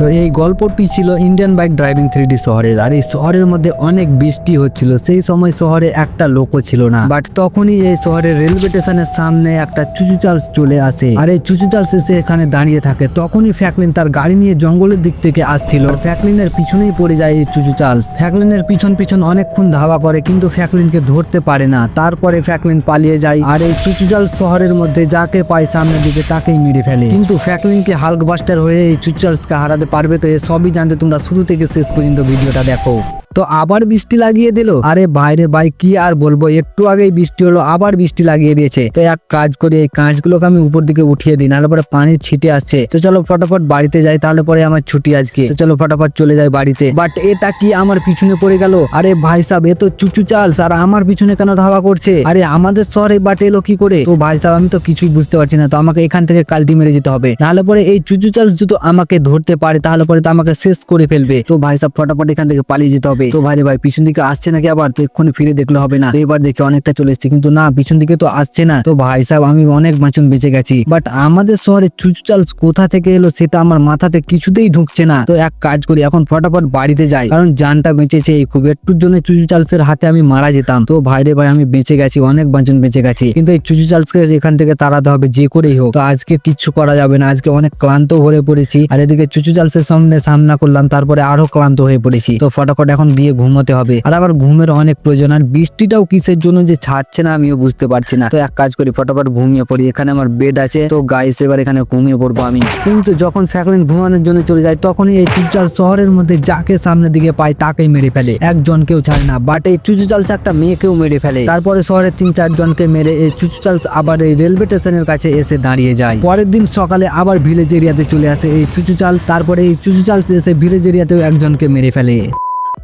তো এই গল্পটি ছিল Indian bike driving three D শহরের। আর এই শহরের মধ্যে অনেক বৃষ্টি হচ্ছিল, সেই সময় শহরে একটা লোকও ছিল না। বাট তখনই এই শহরের রেলওয়ে স্টেশনের সামনে একটা চুচু চার্লস চলে আসে। আর এই চুচু চার্লস এসে এখানে দাঁড়িয়ে থাকে। তখনই ফ্যাকলিন তার গাড়ি নিয়ে জঙ্গলের দিক থেকে আসছিল। ফ্যাকলিনের পিছনেই পড়ে যায় এই চুচু চার্লস ফ্যাকলিনের পিছন পিছন অনেকক্ষণ ধাওয়া করে, কিন্তু ফ্যাকলিনকে ধরতে পারে না। তারপরে ফ্যাকলিন পালিয়ে যায়। আর এই চুচু চার্লস শহরের মধ্যে যাকে পায় সামনের দিকে, তাকেই মেরে ফেলে। কিন্তু ফ্যাকলিনকে হাল্ক বাস্টার হয়ে এই চুচু চার্লসকে হারাতে পারবে তো এ সবই জানতে তোমরা শুরু থেকে শেষ পর্যন্ত ভিডিওটা দেখো। তো আবার বৃষ্টি লাগিয়ে দিল। আরে বাইরে ভাই, কি আর বলব? একটু আগেই বৃষ্টি হলো, আবার বৃষ্টি লাগিয়ে দিয়েছে। তো এক কাজ করি, এই কাঁচগুলোকে আমি উপর দিকে উঠিয়ে দিই, নাহলে পরে পানির ছিটে আসছে। তো চলো ফটাফট বাড়িতে যাই, তাহলে পরে আমার ছুটি আজকে। তো চলো ফটাফট চলে যাই বাড়িতে। বাট এটা কি আমার পিছনে পড়ে গেল? আরে ভাই সাহেব, এ তো চুচু চালস আর আমার পিছনে কেন ধাওয়া করছে? আরে আমাদের শহরে বাট এলো কি করে? তো ভাই সাহেব, আমি তো কিছুই বুঝতে পারছি না, তো আমাকে এখান থেকে কালটি মেরে যেতে হবে। নাহলে পরে এই চুচু চালস যদি আমাকে ধরতে পারে, তাহলে পরে তো আমাকে শেষ করে ফেলবে। তো ভাই সাহেব, ফটাফট এখান থেকে পালিয়ে যেতে হবে। তো ভাই ভাই, পিছন দিকে আসছে নাকি আবার? তো এক্ষুনি ফিরে দেখলে হবে না। এবার দেখে অনেকটা চলে এসছে। কিন্তু না, পিছন দিকে তো আসছে না। তো ভাই সাহেব, আমি অনেক বাঁচন বেঁচে গেছি। বাট আমাদের শহরে চুচু চালস কোথা থেকে এলো সেটা আমার মাথাতে কিছুতেই ঢুকছে না। তো এক কাজ করি, এখন ফটাফট বাড়িতে যাই। কারণ জানটা বেঁচেছে এই খুব। একটুর জন্য চুচু চালসের হাতে আমি মারা যেতাম। তো ভাইরে ভাই, আমি বেঁচে গেছি, অনেক বাঁচন বেঁচে গেছি। কিন্তু এই চুচু চালসকে এখান থেকে তাড়াতে হবে যে করেই হোক। তো আজকে কিচ্ছু করা যাবে না। আজকে অনেক ক্লান্ত হয়ে পড়েছি। আর এদিকে চুচু চালসের সামনে সামনা করলাম, তারপরে আরও ক্লান্ত হয়ে পড়েছি। তো ফটাফট এখন গিয়ে ঘুমোতে হবে। আর আবার ঘুমের অনেক প্রয়োজন, আর বৃষ্টিটাও কিসের জন্য যে ছাড়ছে না আমিও বুঝতে পারছি না। তো এক কাজ করি, ফটাফট ঘুমিয়ে পড়ি। এখানে আমার বেড আছে। তো গাইস এবার এখানে ঘুমিয়ে পড়ব আমি। কিন্তু যখন ফ্যাকলিন ঘুমানোর জন্য চলে যায়, তখনই এই চুচুচাল শহরের মধ্যে যাকে সামনের দিকে পায়, তাকেই মেরে ফেলে। একজনকেও ছাড়ে না বাট এই চুচুচালস একটা মেয়েকেও মেরে ফেলে। তারপরে শহরের তিন চারজনকে মেরে এই চুচুচালস আবার এই রেলওয়ে স্টেশনের কাছে এসে দাঁড়িয়ে যায়। পরের দিন সকালে আবার ভিলেজ এরিয়াতে চলে আসে এই চুচুচালস তারপরে এই চুচুচালস এসে ভিলেজ এরিয়াতেও একজনকে মেরে ফেলে।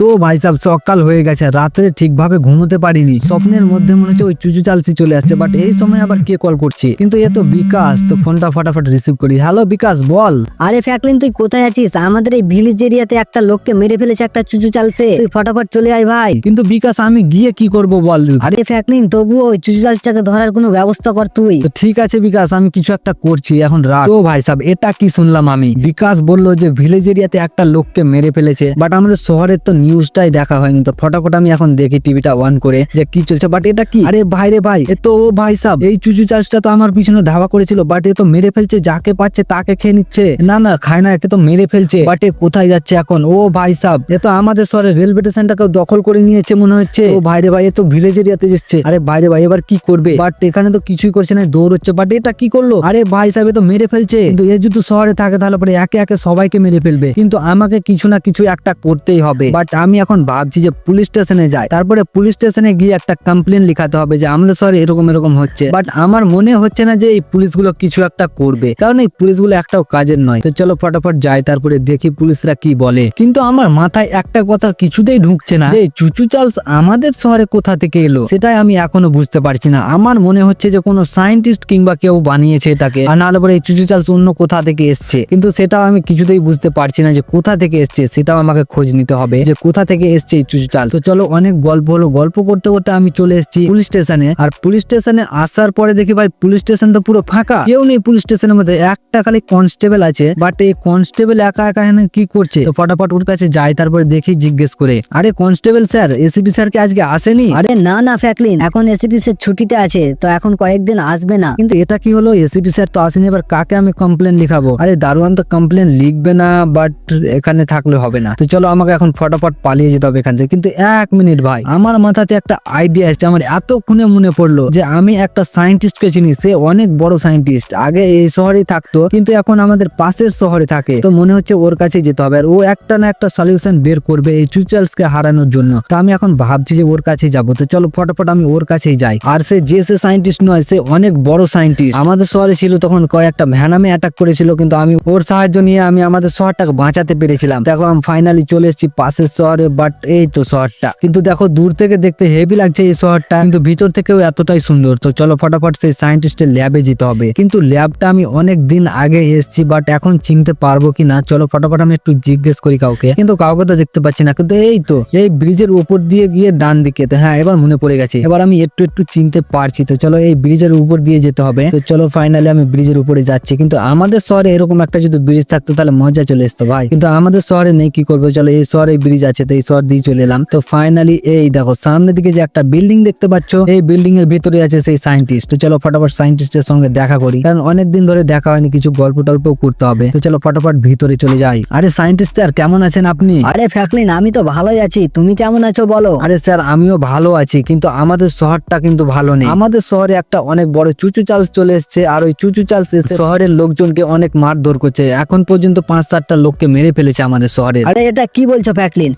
তো ভাই সাহেব সকাল হয়ে গেছে রাত্রে ঠিকভাবে ঘুমোতে পারিনি। স্বপ্নের মধ্যে মনে হচ্ছে ওই চুচু চালসি চলে আসছে বাট এই সময় আবার কে কল করছে? কিন্তু এ তো বিকাশ তো ফোনটা ফটাফট রিসিভ করি। হ্যালো বিকাশ বল। আরে ফ্যাকলিন তুই কোথায় আছিস? আমাদের এই ভিলেজ এরিয়াতে একটা লোককে মেরে ফেলেছে একটা চুচু চালছে তুই ফটাফট চলে আয় ভাই। কিন্তু বিকাশ আমি গিয়ে কি করব বল? আরে ফ্যাকলিন তবু ওই চুচু চালসটাকে ধরার কোনো ব্যবস্থা কর তুই। তো ঠিক আছে বিকাশ আমি কিছু একটা করছি এখন রাখ। তো ভাই সাহেব এটা কি শুনলাম আমি? বিকাশ বলল যে ভিলেজ এরিয়াতে একটা লোককে মেরে ফেলেছে বাট আমাদের শহরের তো নিউজটাই দেখা হয়নি। তো ফটাফট আমি এখন দেখি টিভিটা অন করে যে কি চলছে। বাট এটা কি? আরে ভাই রে ভাই, এ তো ভাই সাহেব এই চুচু চার্জটা তো আমার পিছনে ধাওয়া করেছিল। বাট এ তো মেরে ফেলছে, যাকে পাচ্ছে তাকে খেয়ে নিচ্ছে। না না, খায় না, একে তো মেরে ফেলছে। বাট এ কোথায় যাচ্ছে এখন? ও ভাই সাহেব এ তো আমাদের শহরের রেলওয়ে স্টেশনটাকে দখল করে নিয়েছে মনে হচ্ছে। ও ভাই রে ভাই, এ তো ভিলেজ এরিয়াতে যাচ্ছে আরে বাইরে ভাই, এবার কি করবে? বাট এখানে তো কিছুই করছে না, দৌড় হচ্ছে। বাট এটা কি করল? আরে ভাই সাহেব এ তো মেরে ফেলছে। কিন্তু এ যদি শহরে থাকে তাহলে পরে একে একে সবাইকে মেরে ফেলবে। কিন্তু আমাকে কিছু না কিছু একটা করতেই হবে। বাট আমি এখন ভাবছি যে পুলিশ স্টেশনে যাই। তারপরে পুলিশ স্টেশনে গিয়ে একটা কমপ্লেন লিখাতে হবে যে আমাদের শহরে এরকম এরকম হচ্ছে। বাট আমার মনে হচ্ছে না যে এই পুলিশগুলো কিছু একটা করবে। কারণ এই পুলিশগুলো একটাও কাজের নয়। তো চলো ফটাফট যাই, তারপরে দেখি পুলিশরা কি বলে। কিন্তু আমার মাথায় একটা কথা কিছুতেই ঢুকছে না যে চুচু চার্লস আমাদের শহরে কোথা থেকে এলো? সেটাই আমি এখনও বুঝতে পারছি না। আমার মনে হচ্ছে যে, কোনো সায়েন্টিস্ট কিংবা কেউ বানিয়েছে এটাকে। আর নাহলে পরে এই চুচু চার্লস অন্য কোথা থেকে এসছে? কিন্তু সেটাও আমি কিছুতেই বুঝতে পারছি না যে, কোথা থেকে এসছে? সেটাও আমাকে খোঁজ নিতে হবে যে কোথা থেকে এসছে এই চুচু চাল? তো চলো অনেক গল্প হলো। গল্প করতে করতে আমি চলে এসেছি পুলিশ স্টেশনে। আর পুলিশ স্টেশনে আসার পরে দেখি ভাই পুলিশ স্টেশন তো পুরো ফাঁকা। কেউ নেই পুলিশ স্টেশনের মধ্যে। একটা খালি কনস্টেবল আছে। বাট এই কনস্টেবল একা একা এখানে কি করছে? তো ফটাফট ওর কাছে যাই তারপরে দেখি জিজ্ঞেস করে। আরে কনস্টেবল স্যার এসিপি স্যার কি আজকে আসেনি? আরে আরে না না ফ্যাকলিন এখন এসিপি স্যার ছুটিতে আছে। তো এখন কয়েকদিন আসবে না। কিন্তু এটা কি হলো? এসিপি স্যার তো আসেনি এবার কাকে আমি কমপ্লেন লিখাবো? আরে দারোয়ান তো কমপ্লেন লিখবে না বাট এখানে থাকলে হবে না। তো চলো আমাকে এখন ফটাফট পালিয়ে যেতে হবে এখান থেকে। কিন্তু এক মিনিট ভাই, আমার মাথাতে একটা আইডিয়া আসছে আমার এতক্ষণে মনে পড়ল যে আমি একটা সায়েন্টিস্টকে চিনি, সে অনেক বড় সায়েন্টিস্ট আগে এই শহরেই থাকতো, কিন্তু এখন আমাদের পাশের শহরে থাকে। তো মনে হচ্ছে ওর কাছে যেতে হবে, আর ও একটা না একটা সলিউশন বের করবে এই চুচালসকে হারানোর জন্য। তো আমি এখন ভাবছি যে ওর কাছে যাব। তো চলো ফটাফট আমি ওর কাছেই যাই। আর সে যে সে সায়েন্টিস্ট নয়, সে অনেক বড় সায়েন্টিস্ট আমাদের শহরে ছিল তখন কয়েকটা ভ্যানামে অ্যাটাক করেছিল, কিন্তু আমি ওর সাহায্য নিয়ে আমি আমাদের শহরটাকে বাঁচাতে পেরেছিলাম। দেখো, আমি ফাইনালি চলে এসেছি পাশের শহরে বাট এই তো শহরটা। কিন্তু দেখো, দূর থেকে দেখতে হেভি লাগছে এই শহরটা, কিন্তু ভিতর থেকেও এতটাই সুন্দর। তো চলো ফটাফট সেই সায়েন্টিস্টের ল্যাবে যেতে হবে। কিন্তু ল্যাবটা আমি অনেক দিন আগে এসেছি বাট এখন চিনতে পারব কি না চলো ফটাফট আমি একটু জিজ্ঞেস করি কাউকে। কিন্তু কাউকে তো দেখতে পাচ্ছি না, কিন্তু এই তো, এই ব্রিজের উপর দিয়ে গিয়ে ডান দিকে। তো হ্যাঁ এবার মনে পড়ে গেছে, এবার আমি একটু একটু চিনতে পারছি। তো চলো এই ব্রিজের উপর দিয়ে যেতে হবে। তো চলো ফাইনালি আমি ব্রিজের উপরে যাচ্ছি। কিন্তু আমাদের শহরে এরকম একটা যদি ব্রিজ থাকতো, তাহলে মজা চলে আসতো ভাই। কিন্তু আমাদের শহরে নেই, কি করব? চলো এই শহরে ব্রিজ আছে তো এই শহর দিয়ে চলে এলাম। তো ফাইনালি এই দেখো সামনের দিকে যে একটা বিল্ডিং দেখতে পাচ্ছ এই বিল্ডিং এর ভিতরে আছে সেই সায়েন্টিস্ট তো চলো ফটাফট সায়েন্টিস্টের সঙ্গে দেখা করি কারণ অনেকদিন ধরে দেখা হয়নি কিছু গল্প টল্প করতে হবে। তো চলো ফটাফট ভিতরে চলে যাই। আরে সায়েন্টিস্ট স্যার কেমন আছেন আপনি? আরে ফ্যাকলিন আমি তো ভালোই আছি। তুমি কেমন আছো বলো? আরে স্যার আমিও ভালো আছি কিন্তু আমাদের শহরটা কিন্তু ভালো নেই। আমাদের শহরে একটা অনেক বড় চুচু চার্লস চলে এসেছে আর ওই চুচু চার্লস এসে শহরের লোকজনকে অনেক মারধর করছে। এখন পর্যন্ত পাঁচ সাতটা লোককে মেরে ফেলেছে আমাদের শহরে। আরে এটা কি বলছো ফ্যাকলিন?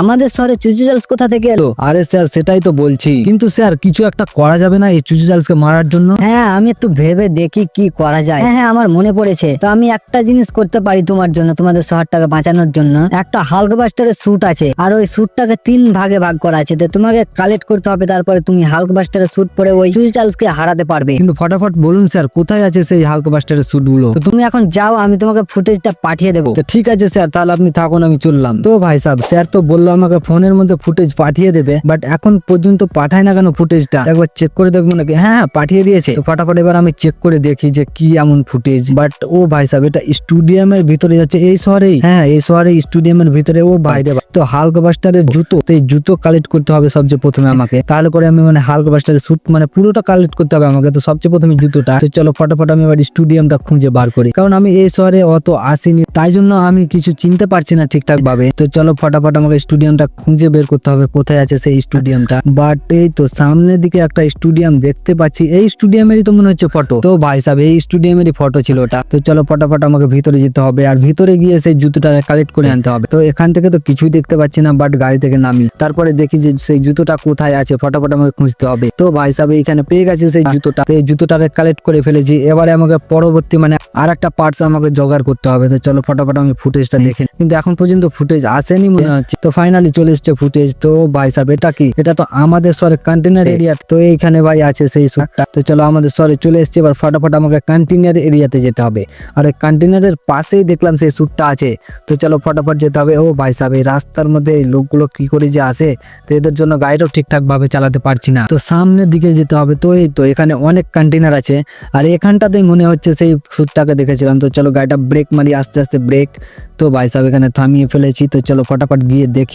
আমাদের শহরে চুচু চালস কোথা থেকে এলো? আরে স্যার সেটাই তো বলছি। কিন্তু স্যার কিছু একটা করা যাবে না এই চুচু চার্লসকে মারার জন্য? হ্যাঁ আমি একটু ভেবে দেখি কি করা যায়। হ্যাঁ হ্যাঁ আমার মনে পড়েছে। তো আমি একটা জিনিস করতে পারি তোমার জন্য তোমাদের শহরটাকে বাঁচানোর জন্য। একটা হাল্ক বাস্টারের স্যুট আছে আর ওই স্যুটটাকে তিন ভাগে ভাগ করা আছে। তো তোমাকে কালেক্ট করতে হবে তারপরে তুমি হাল্ক বাস্টারের স্যুট পরে ওই চুচু চালসকে হারাতে পারবে। কিন্তু ফটাফট বলুন স্যার কোথায় আছে সেই হালকা বাস্টারের স্যুটগুলো তুমি এখন যাও আমি তোমাকে ফুটেজটা পাঠিয়ে দেবো। তো ঠিক আছে স্যার তাহলে আপনি থাকুন আমি চললাম। তো ভাই সাহেব স্যার তো বলল আমাকে ফোনের মধ্যে ফুটেজ পাঠিয়ে দেবে বাট এখন পর্যন্ত পাঠায় না কেন ফুটেজটা একবার চেক করে দেখব নাকি? হ্যাঁ হ্যাঁ, পাঠিয়ে দিয়েছে। তো ফটাফট এবার আমি চেক করে দেখি যে কি এমন ফুটেজ বাট ও ভাই সাহেব এটা স্টুডিয়ামের ভিতরে যাচ্ছে এই শহরেই। হ্যাঁ এই শহরে স্টুডিয়ামের ভিতরে ও বাইরে তো হালক বাস্টারের জুতো তো জুতো কালেক্ট করতে হবে সবচেয়ে প্রথমে আমাকে। তাহলে করে আমি মানে হালক বাস্টারের স্যুট মানে পুরোটা কালেক্ট করতে হবে আমাকে। তো সবচেয়ে প্রথমে জুতোটা। তো চলো ফটাফট আমি এবার স্টুডিয়ামটা খুঁজে বার করি। কারণ আমি এই শহরে অত আসিনি তাই জন্য আমি কিছু চিনতে পারছি না ঠিকঠাক ভাবে তো চলো ফটাফট আমাকে স্টুডিয়ামটা খুঁজে বের করতে হবে, কোথায় আছে সেই স্টুডিয়ামটা। বাট এই তো সামনের দিকে একটা স্টুডিয়াম দেখতে পাচ্ছি, এই স্টুডিয়ামেরই তো মনে হচ্ছে ফটো তো ভাই সাহেব, এই স্টুডিয়ামেরই ফটো ছিল ওটা। তো চলো ফটাফট আমাকে ভিতরে যেতে হবে, আর ভিতরে গিয়ে সেই জুতোটা কালেক্ট করে আনতে হবে। তো এখান থেকে তো কিছুই দেখতে পাচ্ছি না বাট গাড়ি থেকে নামি। তারপরে দেখি যে সেই জুতোটা কোথায় আছে, ফটাফট আমাকে খুঁজতে হবে। তো ভাই সাহেব এখানে পেয়ে গেছে সেই জুতোটা। এই জুতোটাকে কালেক্ট করে ফেলেছি। এবারে আমাকে পরবর্তী মানে আর একটা পার্টস আমাকে জোগাড় করতে হবে। তো চলো ফটাফট আমি ফুটেজটা দেখে কিন্তু এখন পর্যন্ত ফুটেজ আসেনি মনে হচ্ছে। তো ফাইনালি চলে এসছে ফুটেজ তো ভাই সাহেব এটা কি? এটা তো আমাদের শহরের কন্টেনার এরিয়া তো এইখানে ভাই আছে সেই সুটটা তো চলো আমাদের শহরে চলে এসছে এবার ফটাফট আমাকে কন্টেনার এরিয়াতে যেতে হবে। আর ওই কন্টেনারের পাশেই দেখলাম সেই সুটটা আছে। তো চলো ফটাফট যেতে হবে। ও ভাই সাহেব এই রাস্তার মধ্যে এই লোকগুলো কি করে যে আসে তো এদের জন্য গাড়িটাও ঠিকঠাক ভাবে চালাতে পারছি না। তো সামনের দিকে যেতে হবে তো এই তো এখানে অনেক কন্টেনার আছে। আর এখানটাতেই মনে হচ্ছে সেই সুটটাকে দেখেছিলাম। তো চলো গাড়িটা ব্রেক মারি আস্তে আস্তে ব্রেক তো ভাই সাহেব এখানে থামিয়ে ফেলেছি। তো চলো ফটাফট গিয়ে দেখি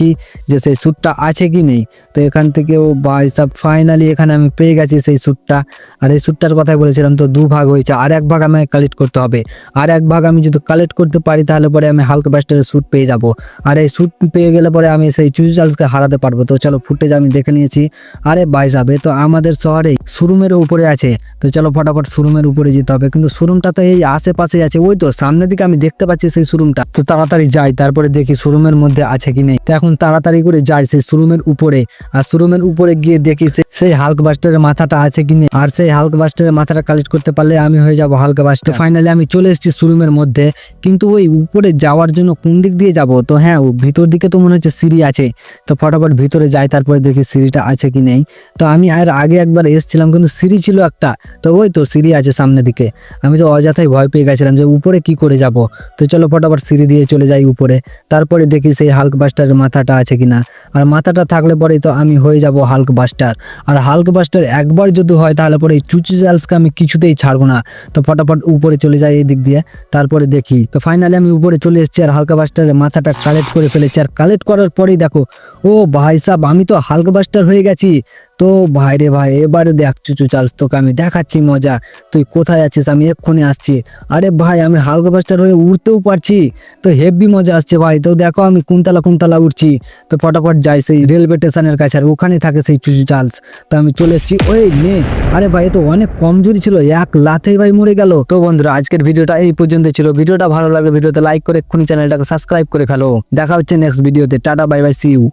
যে সেই স্যুটটা আছে কি নেই। তো এখান থেকে ও ভাই সাহেব ফাইনালি এখানে আমি পেয়ে গেছি সেই স্যুটটা। আর এই স্যুটটার কথাই বলেছিলাম তো দু ভাগ হয়েছে, আর এক ভাগ আমাকে কালেক্ট করতে হবে। আর এক ভাগ আমি যদি কালেক্ট করতে পারি তাহলে পরে আমি হালকা ব্যাস্টারের স্যুট পেয়ে যাব। আর এই স্যুট পেয়ে গেলে পরে আমি সেই চুজু চার্লসকে হারাতে পারব। তো চলো ফুটেজ আমি দেখে নিয়েছি। আরে এ তো আমাদের শহরে শোরুমের উপরে আছে। তো চলো ফটাফট শোরুমের উপরে যেতে হবে। কিন্তু শোরুমটা তো এই আশেপাশে আছে। ওই তো সামনের দিকে আমি দেখতে পাচ্ছি সেই শোরুমটা তো তাড়াতাড়ি যাই, তারপরে দেখি শোরুমের মধ্যে আছে কি নেই। তো এখন তাড়াতাড়ি করে যায় সেই শোরুমের উপরে। আর শোরুমের উপরে গিয়ে দেখি সেই হালক বাস্টারের মাথাটা আছে কি নেই। আর সেই হালক বাস্টারের মাথাটা কালেক্ট করতে পারলে আমি হয়ে যাব হালকা বাস্টার ফাইনালি আমি চলে এসেছি শোরুমের মধ্যে। কিন্তু ওই উপরে যাওয়ার জন্য কোন দিক দিয়ে যাব? তো হ্যাঁ ভিতর দিকে তো মনে হচ্ছে সিঁড়ি আছে। তো ফটাফট ভিতরে যাই, তারপরে দেখি সিঁড়িটা আছে কি নেই। তো আমি আর আগে একবার এসেছিলাম, কিন্তু সিঁড়ি ছিল একটা। তো ওই তো সিঁড়ি আছে সামনের দিকে। আমি তো অযথাই ভয় পেয়ে গেছিলাম যে উপরে কি করে যাব। তো চলো ফটাফট সিঁড়ি দিয়ে চলে যাই উপরে। তারপরে দেখি সেই হাল্ক বাস্টারের মাথাটা আছে কিনা? আর মাথাটা থাকলে পরেই তো আমি হয়ে যাব হাল্ক বাস্টার আর হাল্ক বাস্টার একবার যদি হয়, তাহলে পরে এই চুচি জালসকে আমি কিছুতেই ছাড়বো না। তো ফটাফট উপরে চলে যাই এই দিক দিয়ে, তারপরে দেখি। তো ফাইনালি আমি উপরে চলে এসেছি আর হালকা বাস্টারের মাথাটা কালেক্ট করে ফেলেছি। আর কালেক্ট করার পরেই দেখো, ও ভাই সাহেব আমি তো হালকা বাস্টার হয়ে গেছি। তো ভাই রে ভাই, এবারে দেখ চুচু চালস তোকে আমি দেখাচ্ছি মজা। তুই কোথায় আছিস? আমি এক্ষুনি আসছি। আরে ভাই, আমি হালকা বাস্টার হয়ে উঠতেও পারছি। তো হেভি মজা আসছে ভাই। তো দেখো আমি কোনতলা কোনতলা উঠছি। তো ফটাফট যাই সেই রেলওয়ে স্টেশনের কাছে, আর ওখানে থাকে সেই চুচু চালস তো আমি চলে এসেছি। ওই মে আরে ভাই তো অনেক কমজোরি ছিল। এক লাথেই ভাই মরে গেল। তো বন্ধুরা, আজকের ভিডিওটা এই পর্যন্ত ছিল। ভিডিওটা ভালো লাগলে ভিডিওতে লাইক করে এক্ষুনি চ্যানেলটাকে সাবস্ক্রাইব করে ফেলো। দেখা হচ্ছে নেক্সট ভিডিওতে tata bye bye see you